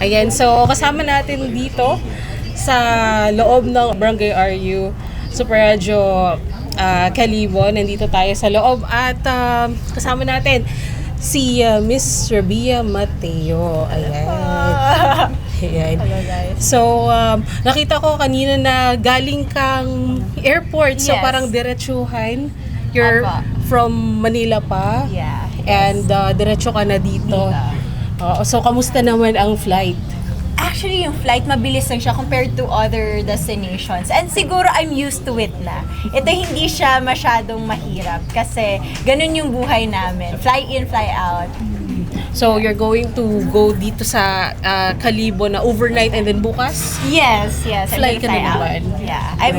Ayan, so kasama natin dito sa loob ng Barangay RU Super Radio uh, ah, Kalibo. Nandito tayo sa loob at uh, kasama natin si uh, Miss Rabia Mateo. Ayan. Ayan. Hello guys. So, um, nakita ko kanina na galing kang airport. So, Yes. parang diretsuhan. You're Apa. from Manila pa. Yeah. And uh, diretso ka na dito. Oo, so, kamusta naman ang flight? Actually, yung flight, mabilis lang siya compared to other destinations. And siguro I'm used to it na. Ito hindi siya masyadong mahirap kasi ganun yung buhay namin. Fly in, fly out. So, you're going to go dito sa uh, Kalibo na overnight and then bukas? Yes, yes. I'm Fly gonna ka na naman. Yeah. I'm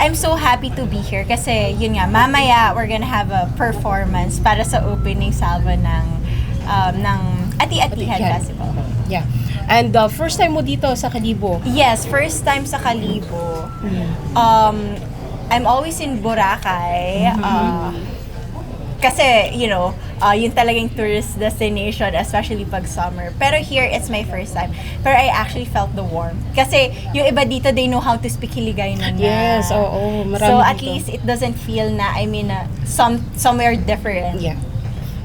I'm so happy to be here kasi yun nga, mamaya we're gonna have a performance para sa opening salvo ng um, ng Ati-Atihan. Festival. Yeah. And uh, first time mo dito sa Kalibo? Yes, first time sa Kalibo. Um, I'm always in Boracay. Uh, kasi, you know, uh, yun talagang tourist destination, especially pag summer. Pero here, it's my first time. Pero I actually felt the warmth. Kasi yung iba dito, they know how to speak Hiligaynon na. Yes, oo. Marami So at dito. least it doesn't feel na I'm in a, some, somewhere different. Yeah.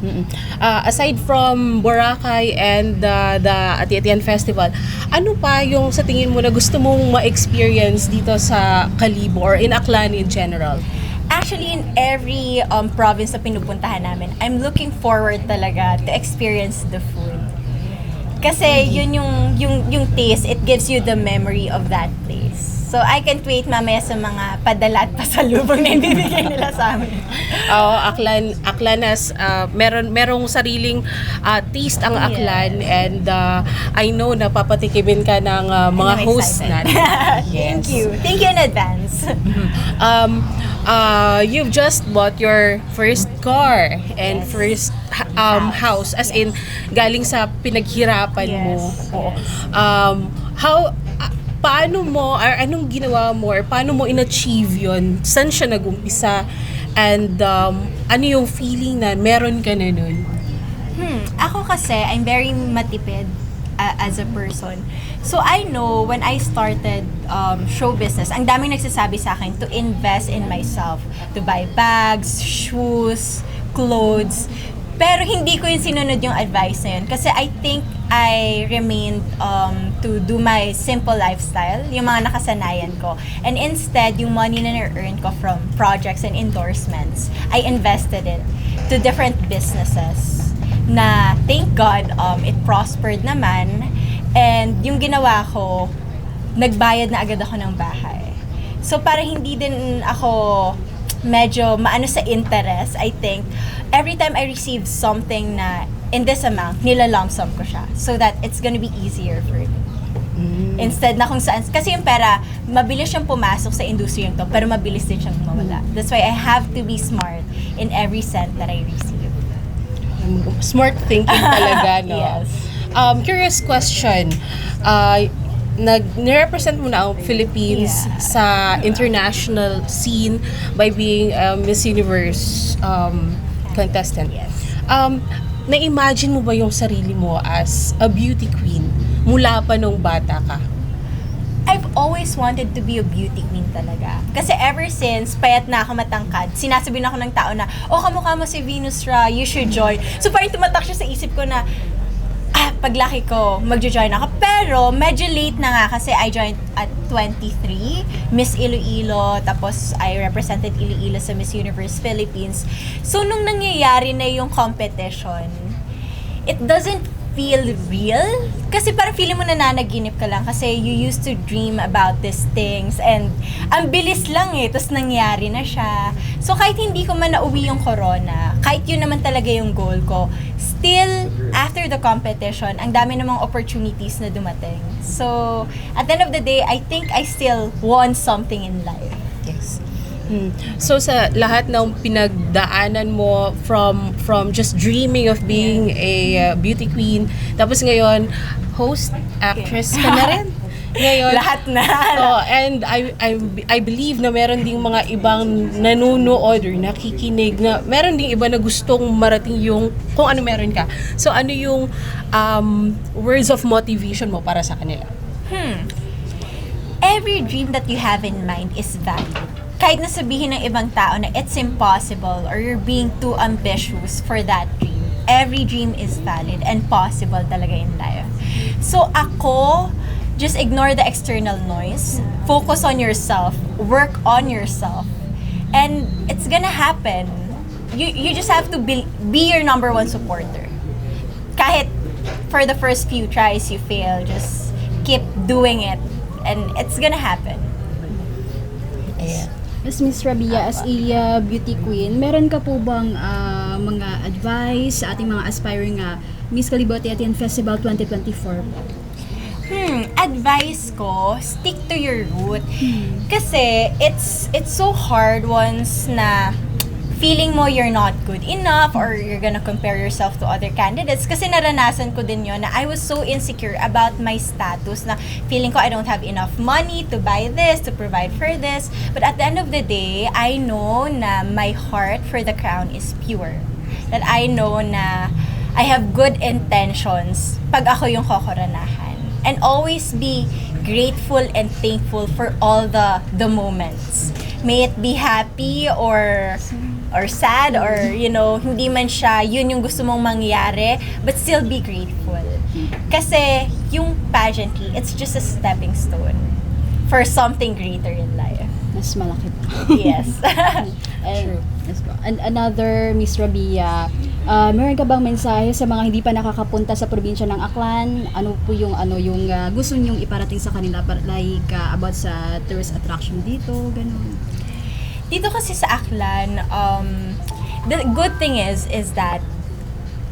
Mm-mm. Uh, aside from Boracay and uh, the Ati-Atian Festival, ano pa yung sa tingin mo na gusto mong ma-experience dito sa Kalibo or in Aklan in general? Actually, in every um, province na pinupuntahan namin, I'm looking forward talaga to experience the food. Kasi yun yung, yung, yung taste, it gives you the memory of that place. So, I can't wait mamaya sa mga padala at pasalubong na ibibigay nila sa amin. Oo, Aklan, Aklanas, uh, meron, merong sariling uh, taste ang Aklan and uh, I know na papatikimin ka ng uh, mga I'm hosts natin. Thank you. Thank you in advance. um, uh, you've just bought your first car and Yes. first um, house. As in, galing sa pinaghirapan mo. Yes, Oo. yes. Um, how, ah, paano mo, or anong ginawa mo, or paano mo in-achieve yun? Saan siya nag-umpisa? And um, ano yung feeling na meron ka na nun? Hmm, ako kasi, I'm very matipid uh, as a person. So I know when I started um, show business, ang daming nagsasabi sa akin to invest in myself, to buy bags, shoes, clothes. Pero hindi ko yung sinunod yung advice na yun. Kasi I think I remained um, to do my simple lifestyle, yung mga nakasanayan ko. And instead, yung money na na-earn ko from projects and endorsements, I invested it to different businesses na thank God um, it prospered naman and yung ginawa ko nagbayad na agad ako ng bahay. So para hindi din ako medyo maano sa interest, I think every time I receive something na in this amount, nilalump sum ko siya so that it's gonna be easier for me. Instead na kung saan, kasi yung pera, mabilis siyang pumasok sa industriyang to, pero mabilis din siyang mawala. That's why I have to be smart in every cent that I receive. Smart thinking talaga, no? Yes. Um, curious question. Uh, nag represent mo na ang Philippines Yeah. sa international scene by being a Miss Universe um, contestant. Yes. Um, na-imagine mo ba yung sarili mo as a beauty queen mula pa nung bata ka? I've always wanted to be a beauty queen talaga. Kasi ever since, payat na ako matangkad, sinasabi na ako ng tao na, oh, kamukha mo si Venus Ra, you should join. So parang tumatak siya sa isip ko na, paglaki ko, magjo-join ako. Pero, medyo late na nga kasi I joined at 23, Miss Iloilo, tapos I represented Iloilo sa Miss Universe Philippines. So, nung nangyayari na yung competition, it doesn't feel real. Kasi parang feeling mo nananaginip ka lang kasi you used to dream about these things and ang bilis lang eh, tapos nangyari na siya. So kahit hindi ko man nauwi yung corona, kahit yun naman talaga yung goal ko, still, after the competition, ang dami namang opportunities na dumating. So, at the end of the day, I think I still want something in life. Yes. Hmm. So sa lahat ng pinagdaanan mo from from just dreaming of being a uh, beauty queen tapos ngayon host actress ka na rin. Ngayon, Lahat na. Oh, and I, I, I believe na meron ding mga ibang nanonood or nakikinig na meron ding iba na gustong marating yung kung ano meron ka. So ano yung um, words of motivation mo para sa kanila? Hmm. Every dream that you have in mind is valid. Kahit na sabihin ng ibang tao na it's impossible or you're being too ambitious for that dream, every dream is valid and possible talaga in life. So ako, just ignore the external noise, focus on yourself, work on yourself, and it's gonna happen. You, you just have to be, be your number one supporter. Kahit for the first few tries you fail, just keep doing it and it's gonna happen. Ayan. As Miss Rabia, as a uh, beauty queen, meron ka po bang uh, mga advice sa ating mga aspiring uh, Miss Kalibote Atian Festival 2024? Hmm, advice ko, stick to your root. Kasi it's it's so hard once na feeling mo you're not good enough or you're gonna compare yourself to other candidates. Kasi naranasan ko din yon na I was so insecure about my status na feeling ko I don't have enough money to buy this, to provide for this. But at the end of the day, I know na my heart for the crown is pure. That I know na I have good intentions pag ako yung kokoranahan. And always be grateful and thankful for all the the moments. May it be happy or or sad or you know, hindi man siya yun yung gusto mong mangyari, but still be grateful. Kasi yung pageantry, it's just a stepping stone for something greater in life. Mas malaki pa. Yes. And, let's go. And another, Miss Rabia, uh, meron ka bang mensahe sa mga hindi pa nakakapunta sa probinsya ng Aklan? Ano po yung ano yung uh, gusto niyong iparating sa kanila like uh, about sa tourist attraction dito, ganun. Dito kasi sa Aklan, um, the good thing is, is that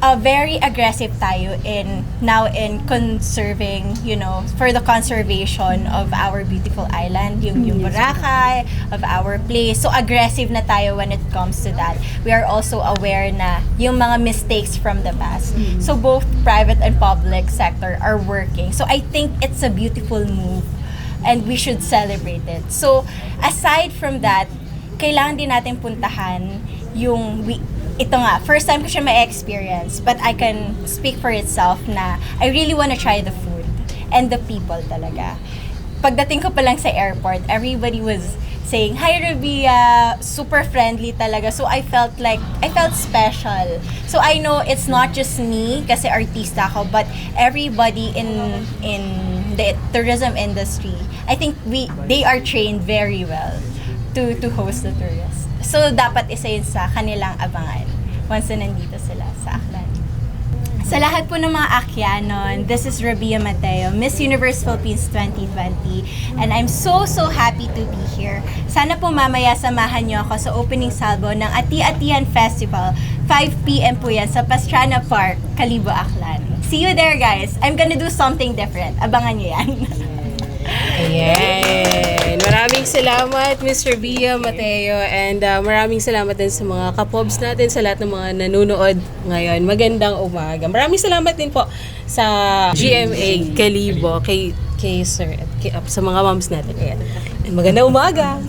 uh, very aggressive tayo in now in conserving, you know, for the conservation of our beautiful island, yung, yung Boracay, of our place. So aggressive na tayo when it comes to that. We are also aware na yung mga mistakes from the past. So both private and public sector are working. So I think it's a beautiful move and we should celebrate it. So aside from that, kailangan din natin puntahan yung we, ito nga, first time ko siya ma-experience, but I can speak for itself na I really wanna try the food and the people talaga. Pagdating ko pa lang sa airport, everybody was saying, Hi Rabia, super friendly talaga. So I felt like, I felt special. So I know it's not just me, kasi artista ako, but everybody in in the tourism industry, I think we they are trained very well to to host the tourists. So dapat isa yun sa kanilang abangan once na nandito sila sa Aklan. Sa lahat po ng mga Akyanon, this is Rabia Mateo, Miss Universe Philippines 2020. And I'm so, so happy to be here. Sana po mamaya samahan niyo ako sa opening salvo ng Ati-Atian Festival. 5pm po yan sa Pastrana Park, Kalibo, Aklan. See you there, guys. I'm gonna do something different. Abangan niyo yan. Ayan. Maraming salamat, Mr. Bia Mateo. And uh, maraming salamat din sa mga kapobs natin, sa lahat ng mga nanonood ngayon. Magandang umaga. Maraming salamat din po sa GMA Kalibo, kay, kay Sir, at kay, sa mga moms natin. Ayan. And magandang umaga.